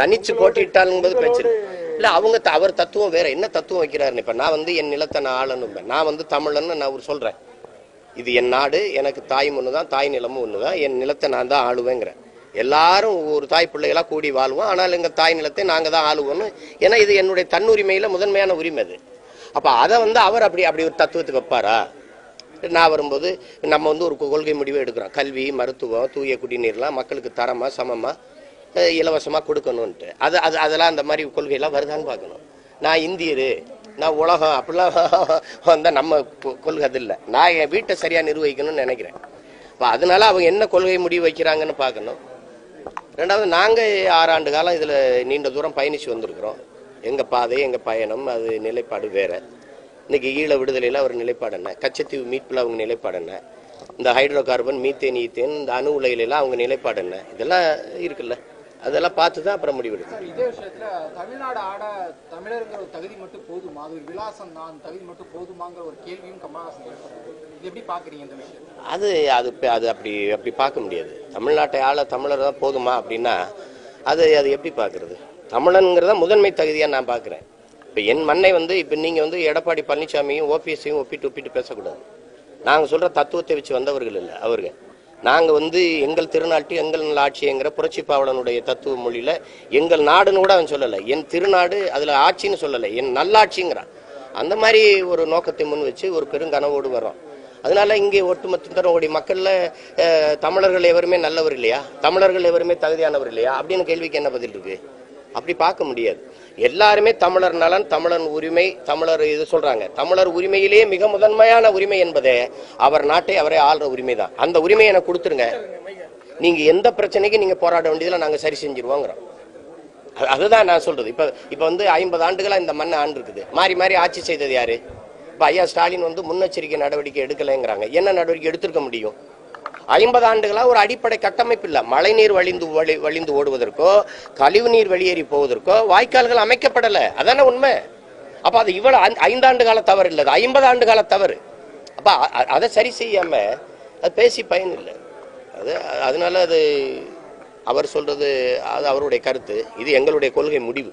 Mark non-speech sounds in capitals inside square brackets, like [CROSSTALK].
தனிச்சு போட்டிட்டாலுங்கிறது பிரச்சனை. இல்ல அவங்க அவர் தத்துவம் வேற. என்ன தத்துவம் வைக்கிறாருன்னு இப்ப நான் வந்து என் நிலத்தை நான் ஆளணும் நான் வந்து தமிழன்னு நான் ஒரு சொல்றேன். இது என் நாடு எனக்கு தாயும் ஒண்ணுதான் தாய் நிலமும் ஒண்ணுதான். என் நிலத்தை நான் தான் ஆளுவேங்கிறேன். எல்லாரும் ஒரு தாய் பிள்ளைகளா கூடி வாழ்வோம். ஆனால் எங்க தாய் நிலத்தை நாங்க தான் ஆளுவோம்னு. ஏன்னா இது என்னுடைய தன்னுரிமையில முதன்மையான உரிமை அது. அப்ப அதை வந்து அவர் அப்படி அப்படி ஒரு தத்துவத்துக்கு வைப்பாரா? நான் வரும்போது நம்ம வந்து ஒரு கொள்கை முடிவு எடுக்கிறோம். கல்வி மருத்துவம் தூய குடிநீர்லாம் மக்களுக்கு தரமா சமமா? இலவசமாக கொடுக்கணும்ன்ட்டு. அது அது அதெல்லாம் அந்த மாதிரி கொள்கையெல்லாம் வருதான்னு பார்க்கணும். நான் இந்தியர் நான் உலகம் அப்படிலாம் [LAUGHS] வந்தால் நம்ம கொள்கை அது இல்லை. நான் என் வீட்டை சரியாக நிர்வகிக்கணும்னு நினைக்கிறேன். இப்போ அதனால அவங்க என்ன கொள்கை முடிவு வைக்கிறாங்கன்னு பார்க்கணும். ரெண்டாவது நாங்கள் ஆறாண்டு காலம் இதில் நீண்ட தூரம் பயணித்து வந்திருக்கிறோம். எங்கள் பாதை எங்கள் பயணம் அது நிலைப்பாடு வேறு. இன்றைக்கி ஈழ விடுதலையில் அவர் நிலைப்பாடு என்ன? கச்சத்தீவு மீட்பில் அவங்க நிலைப்பாடு என்ன? இந்த ஹைட்ரோ கார்பன் மீத்தேன் ஈத்தேன் இந்த அணு உலையிலலாம் அவங்க நிலைப்பாடு என்ன? இதெல்லாம் இருக்குல்ல. அதெல்லாம் பார்த்து தான் அப்புறம் முடிவெடுக்கணும் சார் இதே விஷயத்துல தமிழ்நாடு ஆட தமிழருங்கிற ஒரு தகுதி மட்டும் போதுமா? அது ஒரு விலாசம் தான். தகுதி மட்டும் போதுமாங்கிற ஒரு கேள்வியும் கமலஹாசன் இது எப்படி பாக்குறீங்க இந்த விஷயத்தை? அது அது அது அப்படி அப்படி பார்க்க முடியாது. தமிழ்நாட்டை ஆள தமிழர் தான் போதுமா அப்படின்னா அது அது எப்படி பார்க்கறது? தமிழனுங்கிறத முதன்மை தகுதியாக நான் பார்க்குறேன். இப்போ என் மண்ணை வந்து இப்போ நீங்கள் வந்து எடப்பாடி பழனிசாமியும் ஓபிஎஸ்ஸையும் ஒப்பிட்டு ஒப்பிட்டு பேசக்கூடாது. நாங்கள் சொல்கிற தத்துவத்தை வச்சு வந்தவர்கள் இல்லை அவர்கள். நாங்கள் வந்து எங்கள் திருநாட்டு எங்கள் ஆட்சிங்கிற புரட்சி பாவலனுடைய தத்துவ மொழியில் எங்கள் நாடுன்னு கூட அவன் சொல்லலை. என் திருநாடு அதில் ஆட்சின்னு சொல்லலை. என் நல்லாட்சிங்கிறான். அந்த மாதிரி ஒரு நோக்கத்தை முன் வச்சு ஒரு பெருங்கனவோடு வரோம் அதனால இங்கே ஒட்டுமொத்த தரோடி மக்கள்ல தமிழர்கள் எவருமே நல்லவர் இல்லையா? தமிழர்கள் எவருமே தகுதியானவர் இல்லையா? அப்படின்னு கேள்விக்கு என்ன பதில் இருக்கு? அப்படி பார்க்க முடியாது. எல்லாருமே தமிழர் நலன் தமிழன் உரிமை தமிழர் இது சொல்றாங்க. தமிழர் உரிமையிலேயே மிக முதன்மையான உரிமை என்பதே அவர் நாட்டை அவரே ஆள்ற உரிமை தான் அந்த உரிமையை எனக்கு கொடுத்துருங்க. நீங்க எந்த பிரச்சனைக்கு நீங்க போராட வேண்டியதுல நாங்க சரி செஞ்சிருவோங்கிறோம். அதுதான் நான் சொல்றது. இப்ப இப்ப வந்து ஐம்பது ஆண்டுகளா இந்த மண்ணை ஆண்டு இருக்குது. மாறி மாறி ஆட்சி செய்தது யாரு? இப்ப ஐயா ஸ்டாலின் வந்து முன்னெச்சரிக்கை நடவடிக்கை எடுக்கலைங்கிறாங்க. என்ன நடவடிக்கை எடுத்திருக்க முடியும்? ஐம்பது ஆண்டுகளாக ஒரு அடிப்படை கட்டமைப்பு இல்லை. மழைநீர் வழிந்து வழி வழிந்து ஓடுவதற்கோ கழிவு நீர் வெளியேறி போவதற்கோ வாய்க்கால்கள் அமைக்கப்படலை. அதானே உண்மை? அப்போ அது இவ்வளோ ஐந்தாண்டு கால தவறு இல்லை. அது ஐம்பது ஆண்டு கால தவறு. அப்போ அதை சரி செய்யாமல் அது பேசி பயன் இல்லை. அது அதனால அது அவர் சொல்றது அது அவருடைய கருத்து. இது எங்களுடைய கொள்கை முடிவு.